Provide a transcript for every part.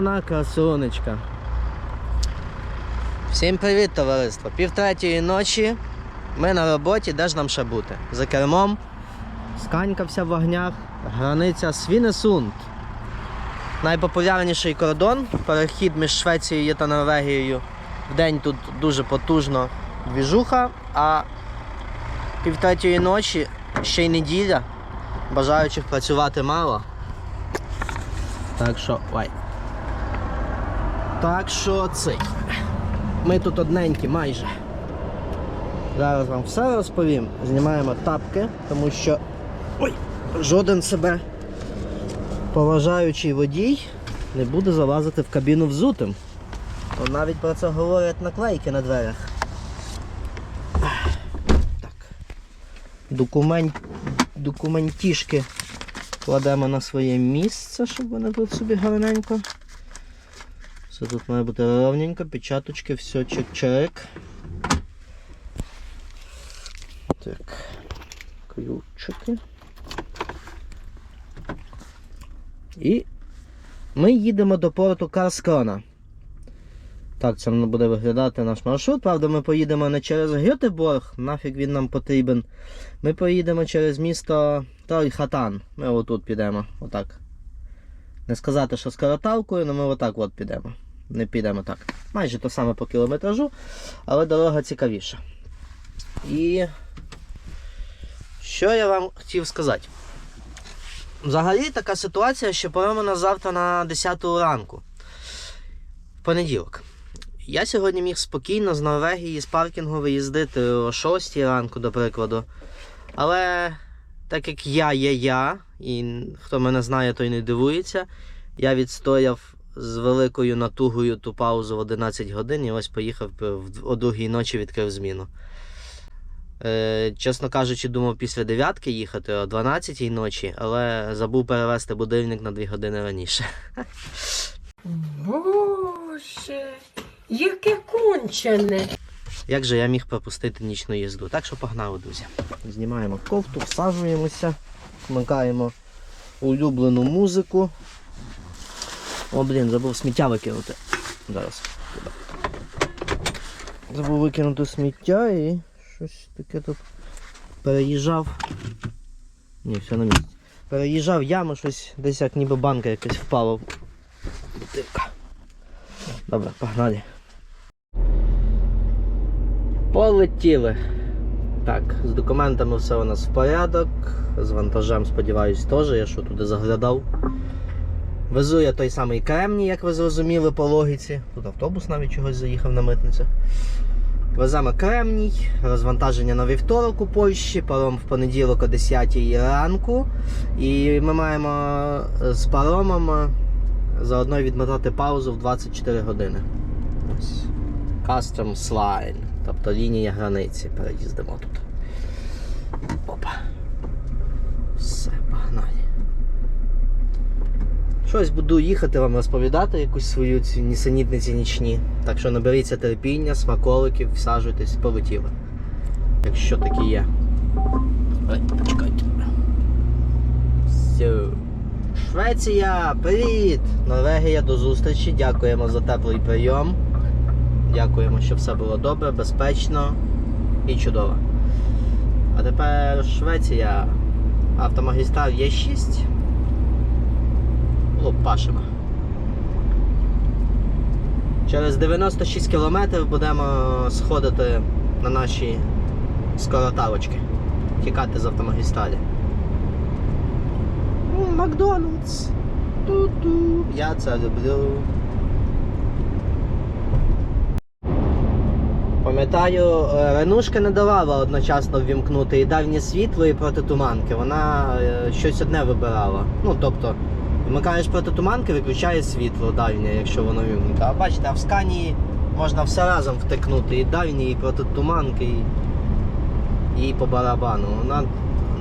Вона красунечка. Всім привіт, товариство. Пів третьої ночі. Ми на роботі, де ж нам ще бути? За кермом. Сканька вся в вогнях. Границя Свінесунд. Найпопулярніший кордон. Перехід між Швецією та Норвегією. Вдень тут дуже потужно двіжуха, а пів третьої ночі ще й неділя. Бажаючих працювати мало. Так що, ой. Так що цей. Ми тут одненькі майже. Зараз вам все розповім. Знімаємо тапки, тому що ой, жоден себе поважаючий водій не буде залазити в кабіну взутим. От навіть про це говорять наклейки на дверях. Так. Документ... Документішки кладемо на своє місце, щоб вони тут собі гарненько. Все тут має бути ровненько, печаточки, все чек-чек. Так, ключики. І ми їдемо до порту Карскрона. Так, це буде виглядати наш маршрут. Правда, ми поїдемо не через Гетеборг, нафіг він нам потрібен. Ми поїдемо через місто Тройхатан. Ми отут підемо. Отак. Не сказати, що з караталкою, але ми отак от підемо. Не підемо так. Майже то саме по кілометражу, але дорога цікавіша. І що я вам хотів сказати? Взагалі така ситуація, що пора нас завтра на 10 ранку. В понеділок. Я сьогодні міг спокійно з Норвегії з паркінгу виїздити о 6 ранку, до прикладу. Але так як я є я, і хто мене знає, той не дивується, я відстояв з великою натугою ту паузу в 11 годин і ось поїхав в- о другій ночі відкрив зміну. Е, чесно кажучи, думав після дев'ятки їхати о 12 ночі, але забув перевести будильник на 2 години раніше. Боже, яке кончене. Як же я міг пропустити нічну їзду? Так що погнали, друзі. Знімаємо кофту, всаджуємося, вмикаємо улюблену музику. О, блін, забув сміття викинути. Зараз. Забув викинути сміття і щось таке тут переїжджав. Ні, все на місці. Переїжджав яму, щось десь як ніби банка якась впала. Бутилка. Добре, погнали. Полетіли. Так, з документами все у нас в порядок. З вантажем, сподіваюсь, теж. Я що туди заглядав. Везу я той самий кремній, як ви зрозуміли по логіці. Тут автобус навіть чогось заїхав на митницю. Веземо кремній, розвантаження на вівторок у Польщі, паром в понеділок о 10 ранку. І ми маємо з паромом е, заодно відмотати паузу в 24 години. Ось. Customs Line, тобто лінія границі. Переїздимо тут. Опа. Все. Щось буду їхати вам розповідати якусь свою ці нісенітниці нічні. Так що наберіться терпіння, смаколиків, всаджуйтесь, полетіли. Якщо такі є. Ой. Все. Швеція, привіт! Норвегія, до зустрічі. Дякуємо за теплий прийом. Дякуємо, що все було добре, безпечно і чудово. А тепер Швеція. Автомагістраль Є6. Лопашина. Через 96 кілометрів будемо сходити на наші скоротавочки, тікати з автомагістралі. Ну, Макдональдс! Ту-ту! Я це люблю. Пам'ятаю, е, ренушка не давала одночасно ввімкнути і давнє світло, і проти туманки. Вона е, щось одне вибирала. Ну, тобто, вмикаєш протитуманки, виключає світло дальнє, якщо воно вімкнуте. А бачите, а в скані можна все разом втикнути. І дальні, і протитуманки, і, і по барабану. Вона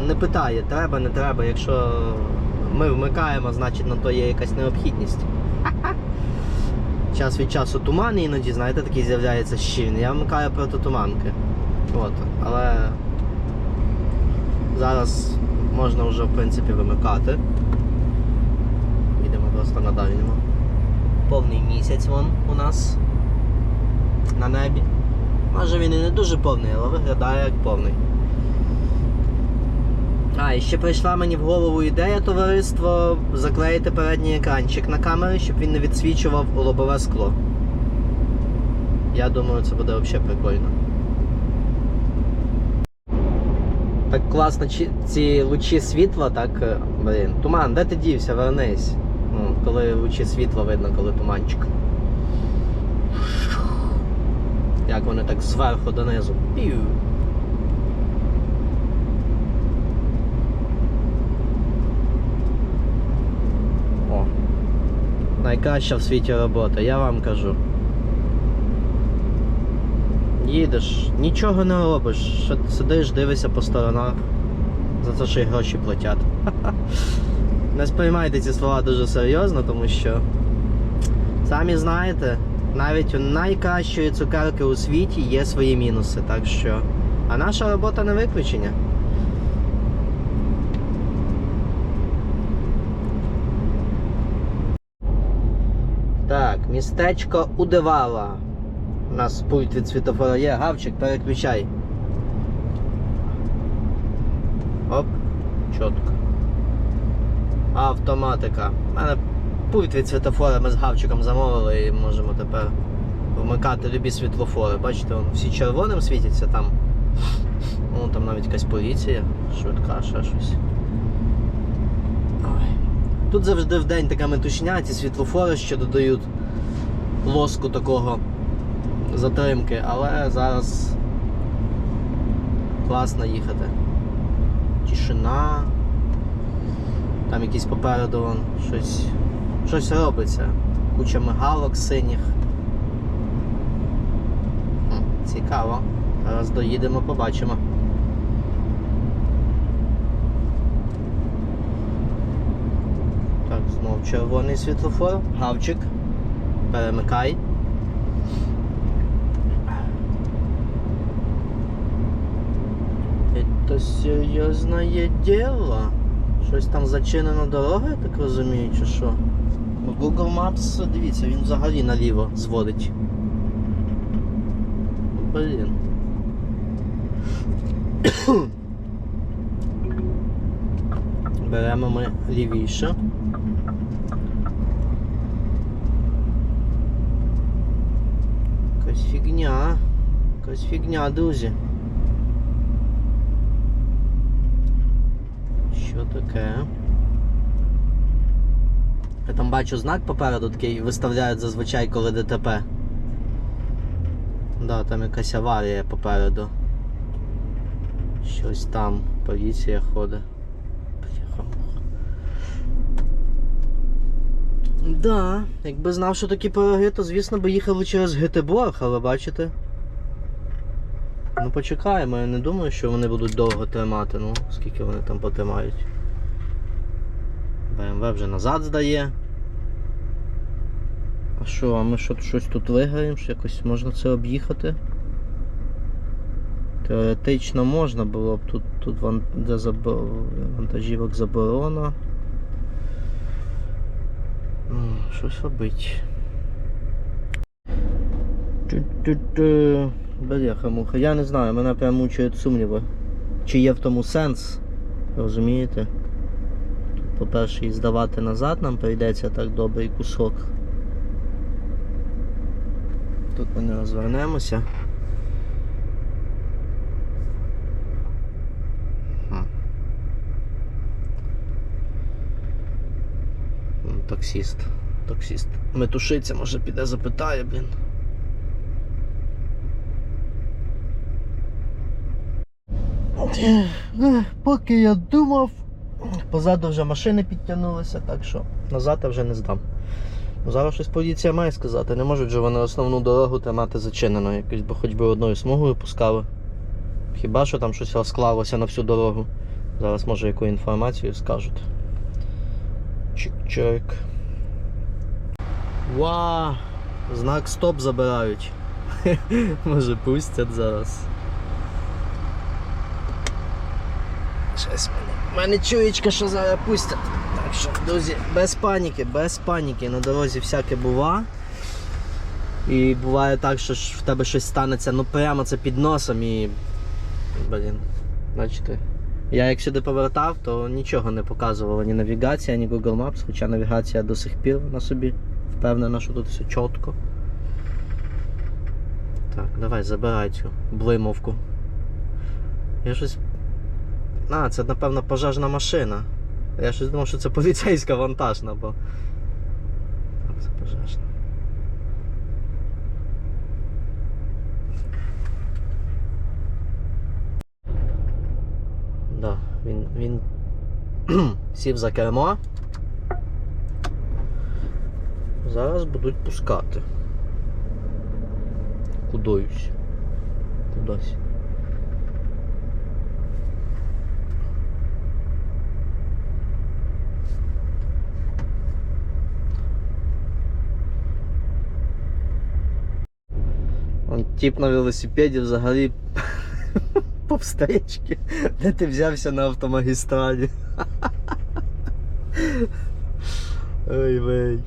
не питає, треба, не треба. Якщо ми вмикаємо, значить на то є якась необхідність. Час від часу туман іноді, знаєте, такий з'являється щільний. Я вмикаю протитуманки. От. Але зараз можна вже в принципі вимикати. Дальньому. повний місяць вон у нас на небі. Може він і не дуже повний, але виглядає як повний. А, і ще прийшла мені в голову ідея товариство заклеїти передній екранчик на камери, щоб він не відсвічував лобове скло. Я думаю, це буде взагалі прикольно. Так класно ці лучі світла, так. е, Блін. Туман, де ти дівся? Вернись. Коли лучі світла видно, коли туманчик. Як вони так зверху донизу. Пів. О. Найкраща в світі робота, я вам кажу. Їдеш, нічого не робиш, сидиш, дивишся по сторонах. За це ще й гроші платять. Не сприймайте ці слова дуже серйозно, тому що самі знаєте, навіть у найкращої цукерки у світі є свої мінуси, так що. А наша робота не виключення. Так, містечко Удевала. У нас пульт від світофора є. Гавчик, переключай. Оп, чітко. Автоматика. У мене пульт від світофора ми з гавчиком замовили і можемо тепер вмикати любі світлофори. Бачите, вон всі червоним світяться там. Вон там навіть якась поліція, швидка, ще щось. Тут завжди в день така метушня, ці світлофори ще додають лоску такого затримки, але зараз класно їхати. Тишина. Там якісь попереду вон, щось, щось робиться. Куча мигалок синіх. Хм, Цікаво. Зараз доїдемо, побачимо. Так, знов червоний світлофор. Гавчик. Перемикай. Это серйозне діло. Щось там зачинено дорога, я так розумію, чи що? Google Maps, дивіться, він взагалі наліво зводить. Блін. Беремо ми лівіше. Якась фігня. Якась фігня, друзі. Що таке? Я там бачу знак попереду такий виставляють зазвичай, коли ДТП. Да, там якась аварія попереду. Щось там. Поліція ходить. Да, якби знав, що такі пироги, то звісно би їхали через Гетеборг, але бачите. Ну почекаємо, я не думаю, що вони будуть довго тримати, ну, скільки вони там потримають. БМВ вже назад здає. А що, а ми що, щось тут виграємо? Що якось можна це об'їхати? Теоретично можна було б тут, тут де забо, вантажівок заборона. Ну, щось робить. Бляха-муха. Я не знаю, мене прям мучають сумніви. Чи є в тому сенс? Розумієте? По-перше, і здавати назад нам прийдеться так добрий кусок. Тут ми не розвернемося. Таксіст. Таксіст. Метушиться, може піде запитає, блін. Поки я думав, позаду вже машини підтягнулися, так що назад я вже не здам. Ну, Зараз щось поліція має сказати. Не можуть же вони основну дорогу тримати зачинено, якось, бо хоч би одною смугою пускали. Хіба що там щось розклалося на всю дорогу. Зараз може яку інформацію скажуть. Чик-чик. Ва! Знак стоп забирають. Може пустять зараз. Щось мене. У мене чуєчка, що зараз пустять. Так що, друзі, без паніки, без паніки. На дорозі всяке бува. І буває так, що в тебе щось станеться ну прямо це під носом і. Блін, бачите. Я як сюди повертав, то нічого не показувала ні навігація, ні Google Maps, хоча навігація до сих пір на собі впевнена, що тут все чітко. Так, давай забирай цю блимовку. Я щось. А, це напевно пожежна машина. Я щось думав, що це поліцейська вантажна, бо. Це пожежна. Да, він, він сів за кермо. Зараз будуть пускати. Кудоюсь. Кудись. Он тип на велосипеді взагалі повстаєчки. Де ти взявся на автомагістралі? Ой вей.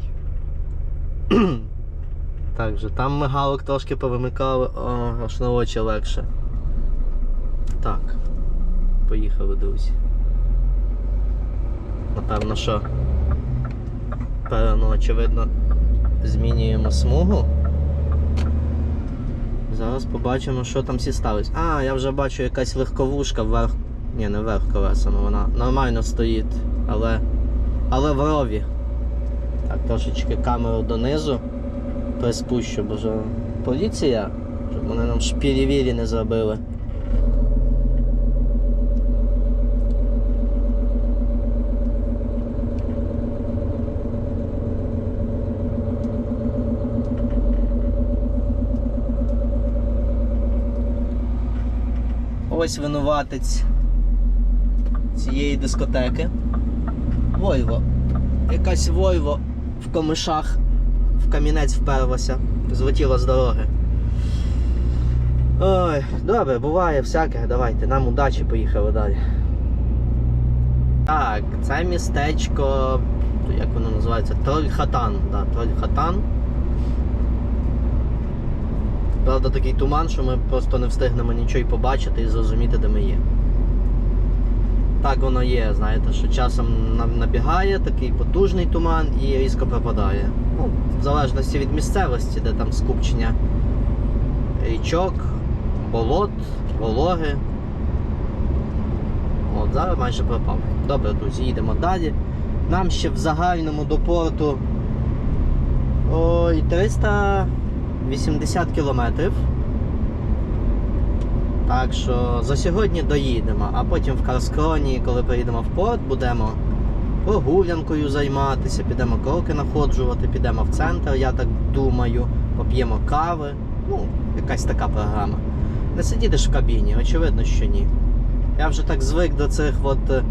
Так же, там мигалок трошки повимикали, о, аж на очі легше. Так. Поїхали, друзі. Напевно, що. Певно, очевидно, змінюємо смугу. Зараз побачимо, що там всі сталося. А, я вже бачу якась легковушка вверх. Ні, не вверх колесами, вона нормально стоїть, але. Але в рові. Так, трошечки камеру донизу приспущу, бо ж поліція, щоб вони нам шпілі-вілі не зробили. Ось винуватець цієї дискотеки. Вольво. Якась Вольво в комишах в камінець вперлася, злетіла з дороги. Ой, добре, буває всяке. Давайте, нам удачі, поїхали далі. Так, це містечко. Як воно називається? Трольхатан. Да, Трольхатан. Правда, такий туман, що ми просто не встигнемо нічого й побачити і зрозуміти, де ми є. Так воно є, знаєте, що часом нам набігає такий потужний туман і різко пропадає. Ну, в залежності від місцевості, де там скупчення річок, болот, вологи. От, зараз майже пропав. Добре, друзі, їдемо далі. Нам ще в загальному до порту ой, 380 кілометрів. Так що за сьогодні доїдемо, а потім в Карскроні, коли приїдемо в порт, будемо прогулянкою займатися, підемо кроки находжувати, підемо в центр, я так думаю, поп'ємо кави. Ну, якась така програма. Не сидіти ж в кабіні, очевидно, що ні. Я вже так звик до цих от, е,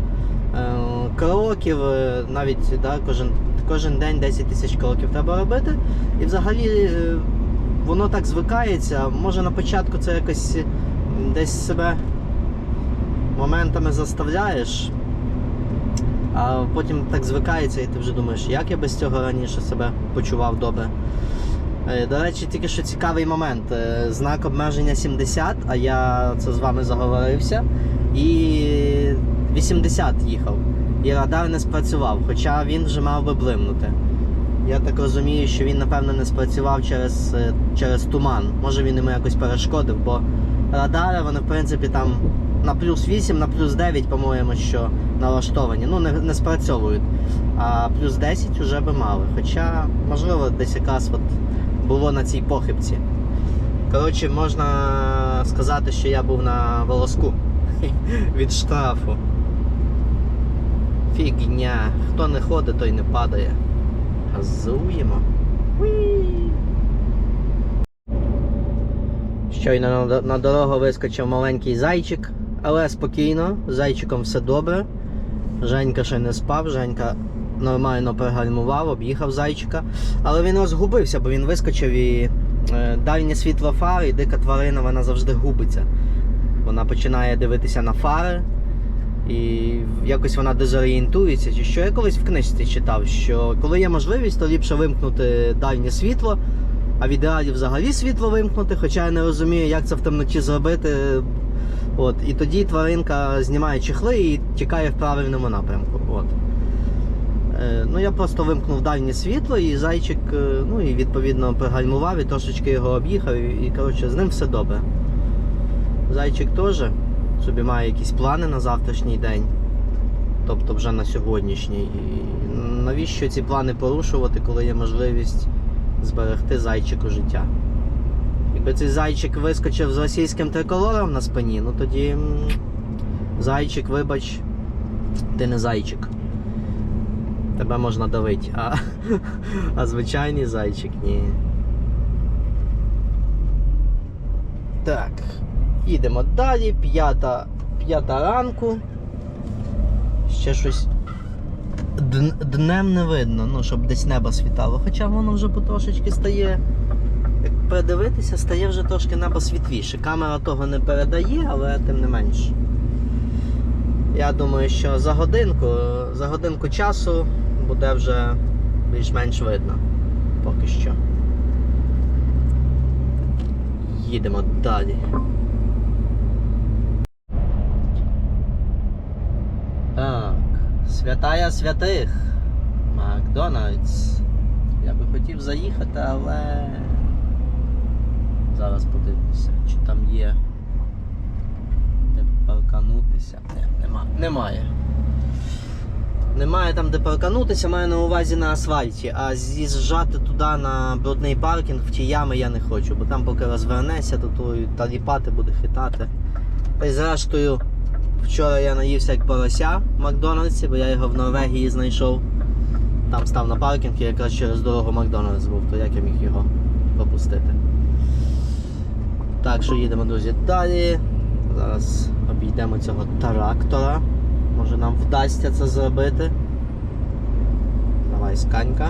кроків, е, навіть да, кожен, кожен день 10 тисяч кроків треба робити. І взагалі е, воно так звикається. Може на початку це якось десь себе моментами заставляєш, а потім так звикається і ти вже думаєш, як я без цього раніше себе почував добре. Е, До речі, тільки що цікавий момент. Е, Знак обмеження 70, а я це з вами заговорився. І 80 їхав. І радар не спрацював, хоча він вже мав би блимнути. Я так розумію, що він, напевно, не спрацював через, е, через туман. Може він йому якось перешкодив, бо радари, вони, в принципі, там на плюс 8, на плюс 9, по-моєму, що налаштовані. Ну, не, не спрацьовують. А плюс 10 вже би мали. Хоча, можливо, десь якраз от було на цій похибці. Коротше, можна сказати, що я був на волоску від штрафу. Фігня. Хто не ходить, той не падає. Газуємо. Щойно на, дорогу вискочив маленький зайчик, але спокійно, з зайчиком все добре. Женька ще не спав, Женька нормально пригальмував, об'їхав зайчика. Але він розгубився, бо він вискочив і е, дальнє світло фари, і дика тварина вона завжди губиться. Вона починає дивитися на фари І якось вона дезорієнтується, чи що я колись в книжці читав, що коли є можливість, то ліпше вимкнути дальнє світло, а в ідеалі взагалі світло вимкнути, хоча я не розумію, як це в темноті зробити. От, і тоді тваринка знімає чехли і тікає в правильному напрямку. От. Е, ну я просто вимкнув дальнє світло, і зайчик, е, ну і відповідно пригальмував і трошечки його об'їхав, і, коротше, з ним все добре. Зайчик теж собі має якісь плани на завтрашній день, тобто вже на сьогоднішній. І навіщо ці плани порушувати, коли є можливість зберегти зайчику життя? Якби цей зайчик вискочив з російським триколором на спині, ну тоді зайчик, вибач, ти не зайчик. Тебе можна давити, а, а звичайний зайчик ні. Так, їдемо далі. П'ята, п'ята ранку. Ще щось дн- днем не видно, ну, щоб десь небо світало. Хоча воно вже потрошечки стає. Як придивитися, стає вже трошки небо світліше. Камера того не передає, але тим не менш. Я думаю, що за годинку, за годинку часу буде вже більш-менш видно. Поки що. Їдемо далі. Так, святая святих. Макдональдс. Я би хотів заїхати, але. Зараз подивлюся, чи там є. Де парканутися. Не, нема. Немає. Немає там де парканутися, маю на увазі на асфальті, а з'їжджати туди на брудний паркінг в ті ями я не хочу, бо там поки розвернеся, то той таліпати буде хитати. Та й зрештою, вчора я наївся як порося в Макдональдсі, бо я його в Норвегії знайшов. Там став на паркінг і якраз через дорогу Макдональдс був, то як я міг його пропустити. Так що їдемо, друзі, далі. Зараз обійдемо цього трактора. Може нам вдасться це зробити. Давай сканька.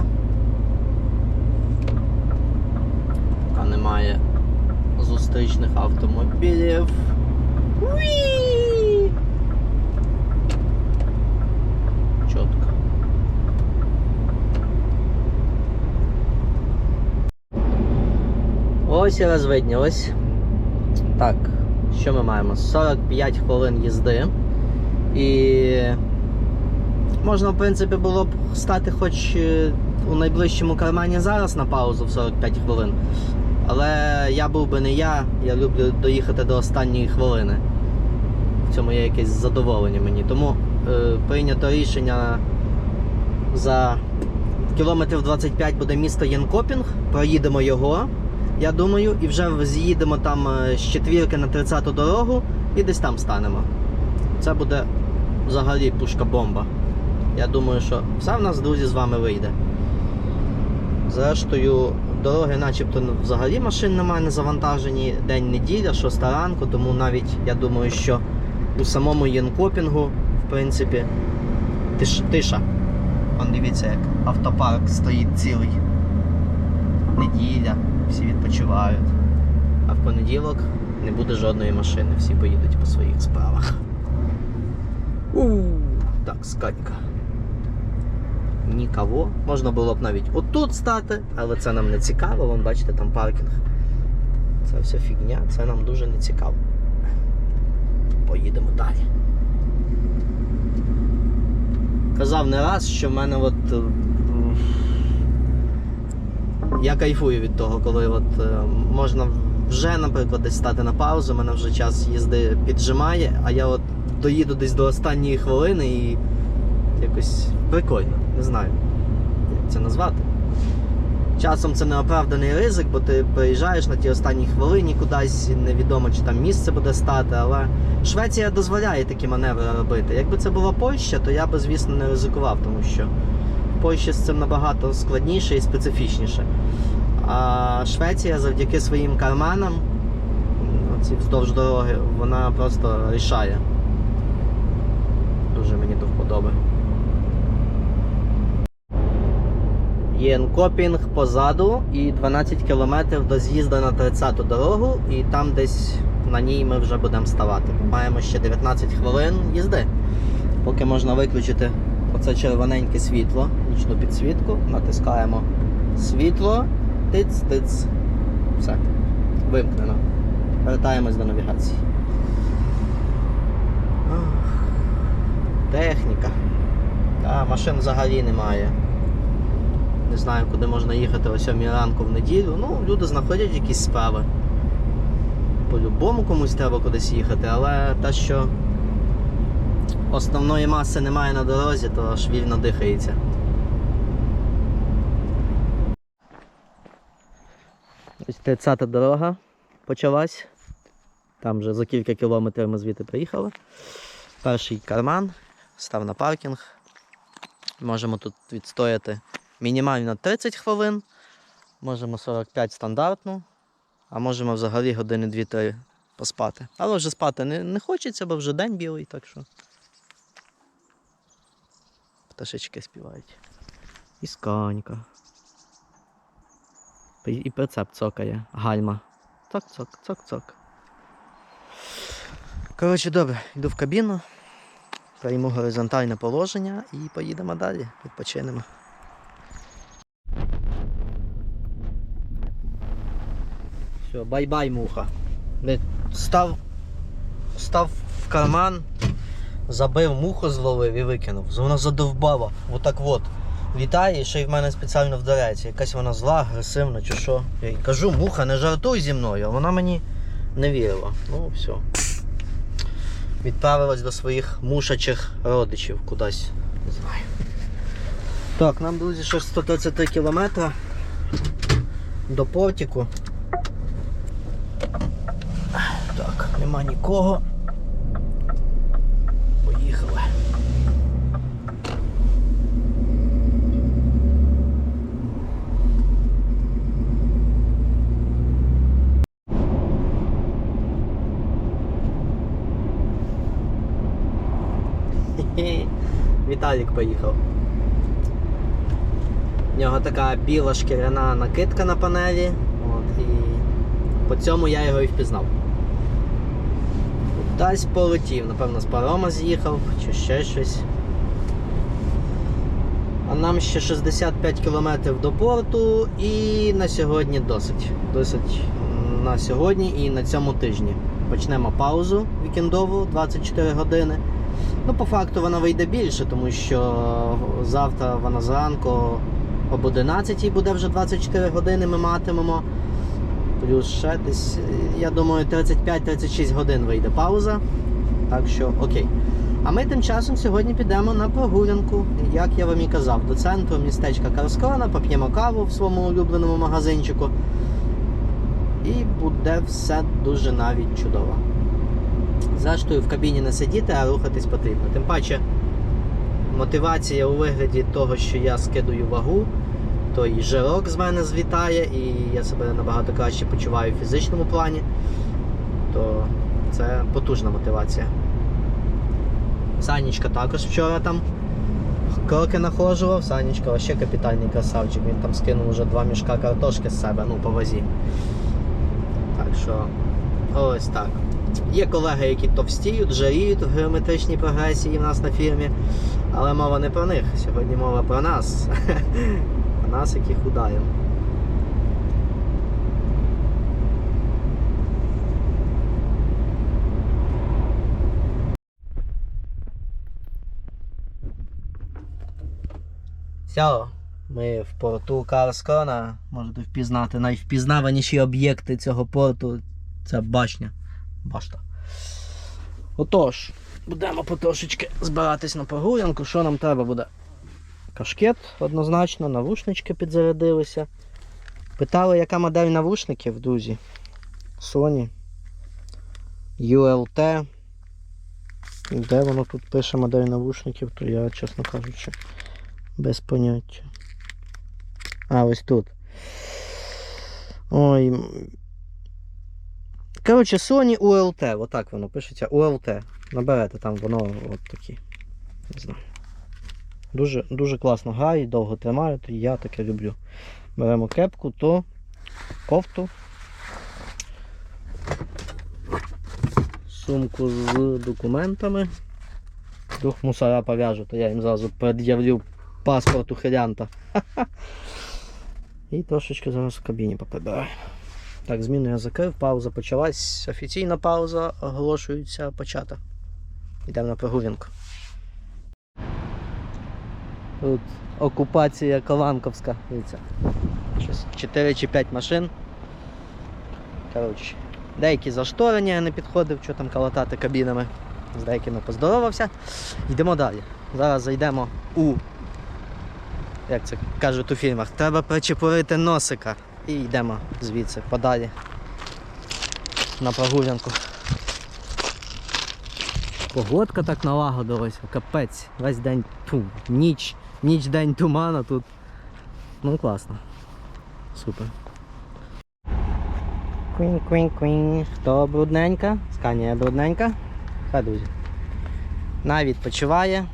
Поки немає зустрічних автомобілів. Уі! Чітко. Ось і розвиднілось. Так, що ми маємо? 45 хвилин їзди. І можна, в принципі, було б стати хоч е, у найближчому кармані зараз на паузу в 45 хвилин. Але я був би не я, я люблю доїхати до останньої хвилини. В цьому є якесь задоволення мені. Тому е, прийнято рішення за кілометрів 25 буде місто Єнкопінг. Проїдемо його, я думаю, і вже з'їдемо там е, з четвірки на 30-ту дорогу і десь там станемо. Це буде взагалі пушка-бомба. Я думаю, що все в нас, друзі, з вами вийде. Зрештою, дороги начебто взагалі машин немає, не завантажені день неділя, 6 ранку, тому навіть я думаю, що у самому Єнкопінгу, в принципі, тиш, тиша. Вон дивіться, як автопарк стоїть цілий. Неділя, всі відпочивають. А в понеділок не буде жодної машини, всі поїдуть по своїх справах. У, так, скатька. Нікого. Можна було б навіть отут стати, але це нам не цікаво. Вон, бачите, там паркінг. Це все фігня, це нам дуже не цікаво. Поїдемо далі. Казав не раз, що в мене от. Я кайфую від того, коли от е, можна вже, наприклад, десь стати на паузу, мене вже час їзди піджимає, а я от доїду десь до останньої хвилини і якось прикольно, не знаю, як це назвати. Часом це неоправданий ризик, бо ти приїжджаєш на тій останній хвилині кудись, невідомо чи там місце буде стати, але Швеція дозволяє такі маневри робити. Якби це була Польща, то я би, звісно, не ризикував, тому що Польщі з цим набагато складніше і специфічніше. А Швеція завдяки своїм карманам, оці вздовж дороги, вона просто рішає. Дуже мені до вподоби. Єнкопінг позаду і 12 кілометрів до з'їзду на 30-ту дорогу, і там десь на ній ми вже будемо ставати. Маємо ще 19 хвилин їзди. Поки можна виключити оце червоненьке світло, нічну підсвітку, натискаємо світло, тиц, тиц. Все. Вимкнено. Вертаємось до навігації. Техніка. Та, машин взагалі немає. Не знаю, куди можна їхати о 7 ранку в неділю. Ну, люди знаходять якісь справи. По-любому комусь треба кудись їхати, але те, що основної маси немає на дорозі, то аж вільно дихається. 30-та дорога почалась. Там вже за кілька кілометрів ми звідти приїхали. Перший карман, став на паркінг. Можемо тут відстояти мінімально 30 хвилин, можемо 45 стандартну, а можемо взагалі години 2-3 поспати. Але вже спати не, не хочеться, бо вже день білий, так що. Пташечки співають. І сканька. І прицеп цокає. Гальма. Цок-цок, цок-цок. Коротше, добре, йду в кабіну, прийму горизонтальне положення і поїдемо далі, відпочинемо. Все, бай-бай, муха. Став, став в карман, забив муху, зловив і викинув. Вона задовбала. Отак от. Вітає, і ще й в мене спеціально вдареться. Якась вона зла, агресивна чи що. Я їй кажу, муха, не жартуй зі мною, а вона мені не вірила. Ну, все. Відправилась до своїх мушачих родичів кудись. Не знаю. Так, нам, друзі, ще 133 кілометри до портіку. Так, нема нікого. Поїхали. Хе-хе. Віталік поїхав. В нього така біла шкіряна накидка на панелі. От, і по цьому я його і впізнав. Кудись полетів, напевно, з парома з'їхав чи ще щось. А нам ще 65 кілометрів до порту і на сьогодні досить. Досить на сьогодні і на цьому тижні. Почнемо паузу вікендову 24 години. Ну, по факту вона вийде більше, тому що завтра вона зранку об 11 буде вже 24 години ми матимемо. Плюс ще десь, я думаю, 35-36 годин вийде пауза. Так що окей. А ми тим часом сьогодні підемо на прогулянку, як я вам і казав, до центру містечка Карскона, поп'ємо каву в своєму улюбленому магазинчику. І буде все дуже навіть чудово. Зрештою, в кабіні не сидіти, а рухатись потрібно. Тим паче, мотивація у вигляді того, що я скидую вагу, то і жирок з мене злітає, і я себе набагато краще почуваю в фізичному плані, то це потужна мотивація. Санечка також вчора там кроки нахожував. Санечка ще капітальний красавчик. Він там скинув вже два мішка картошки з себе, ну по вазі. Так що ось так. Є колеги, які товстіють, жаріють в геометричній прогресії в нас на фірмі, але мова не про них. Сьогодні мова про нас. Про нас, які худаємо. Все, ми в порту Карскона. Можете впізнати найвпізнаваніші об'єкти цього порту. Це башня. Башта. Отож, будемо потрошечки збиратись на прогулянку. Що нам треба буде? Кашкет однозначно, навушнички підзарядилися. Питали, яка модель навушників, друзі. Sony. ULT. Де воно тут пише модель навушників, то я, чесно кажучи, без поняття. А, ось тут. Ой. Коротше, Sony ULT, отак воно пишеться ULT. Наберете там воно от такі. Не знаю. Дуже, дуже класно грає, довго тримає, то я таке люблю. Беремо кепку, то кофту. Сумку з документами. Вдруг мусора пов'яжу, то я їм зразу пред'явлю паспорт ухилянта. І трошечки зараз в кабіні поприбираю. Так, зміну я закрив, пауза почалась. Офіційна пауза оголошується почата. Йдемо на прогулянку. Тут окупація Каланковська. Дивіться. Щось 4 чи 5 машин. Коротше, деякі зашторені, я не підходив, що там калатати кабінами. З деякими поздоровався. Йдемо далі. Зараз зайдемо у, як це кажуть у фільмах, треба причепурити носика. І йдемо звідси подалі на прогулянку. Погодка так налагодилася, капець. Весь день ту, ніч, ніч, день тумана тут. Ну класно. Супер. Квін, квін, квін. Хто брудненька? Сканія брудненька. Хай друзі. На відпочиває.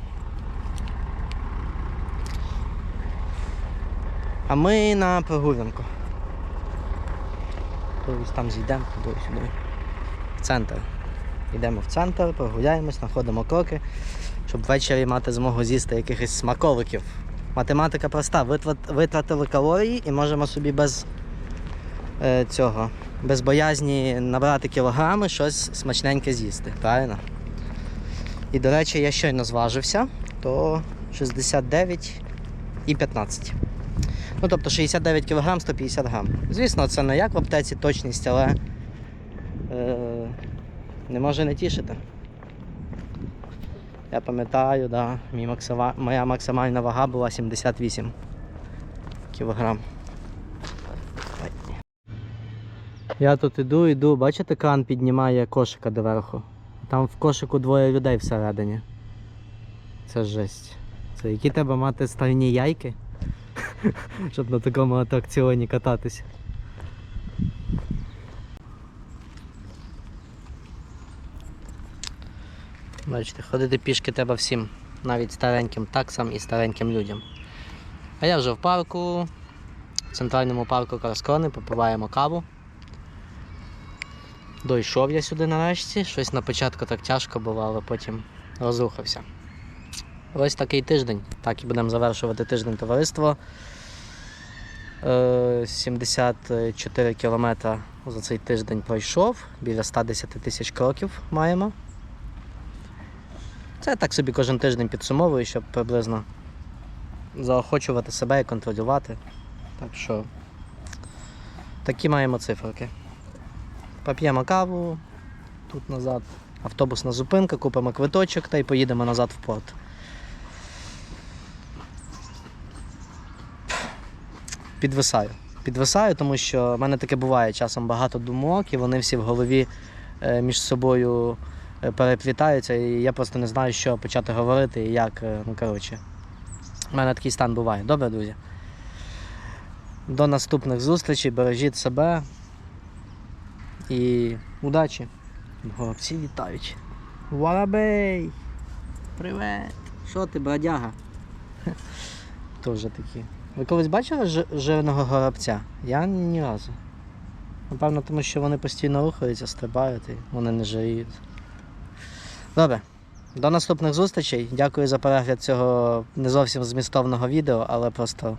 А ми на прогулянку. Ось там зійдемо, туди сюди. В центр. Йдемо в центр, прогуляємось, знаходимо кроки, щоб ввечері мати змогу з'їсти якихось смаколиків. Математика проста. Витратили калорії і можемо собі без е, цього, без боязні набрати кілограми, щось смачненьке з'їсти. Правильно? І, до речі, я щойно зважився, то 69 і 15. Ну, тобто 69 кг 150 грам. Звісно, це не як в аптеці точність, але е, не може не тішити. Я пам'ятаю, да, мій максива... моя максимальна вага була 78 кг. Я тут іду, іду, бачите, кран піднімає кошика доверху. Там в кошику двоє людей всередині. Це жесть. Це які треба мати стальні яйки, щоб на такому атракціоні кататися. Бачите, ходити пішки треба всім, навіть стареньким таксам і стареньким людям. А я вже в парку, в центральному парку Карскони, попиваємо каву. Дойшов я сюди нарешті. Щось на початку так тяжко було, але потім розрухався. Ось такий тиждень. Так і будемо завершувати тиждень товариство. Е, 74 кілометри за цей тиждень пройшов, біля 110 тисяч кроків маємо. Це так собі кожен тиждень підсумовую, щоб приблизно заохочувати себе і контролювати. Так що такі маємо циферки. Поп'ємо каву тут назад, автобусна зупинка, купимо квиточок та й поїдемо назад в порт. Підвисаю. Підвисаю, тому що в мене таке буває часом багато думок, і вони всі в голові е, між собою е, переплітаються, і я просто не знаю, що почати говорити і як. е, Ну, коротше. У мене такий стан буває. Добре, друзі. До наступних зустрічей, бережіть себе і удачі. Горобці літають. Воробей! Привет! Що ти, бродяга? Тоже такі. Ви колись бачили жирного горобця? Я ні разу. Напевно, тому що вони постійно рухаються, стрибають і вони не жиріють. Добре. До наступних зустрічей. Дякую за перегляд цього не зовсім змістовного відео, але просто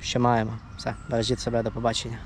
ще маємо. Все, бережіть себе, до побачення.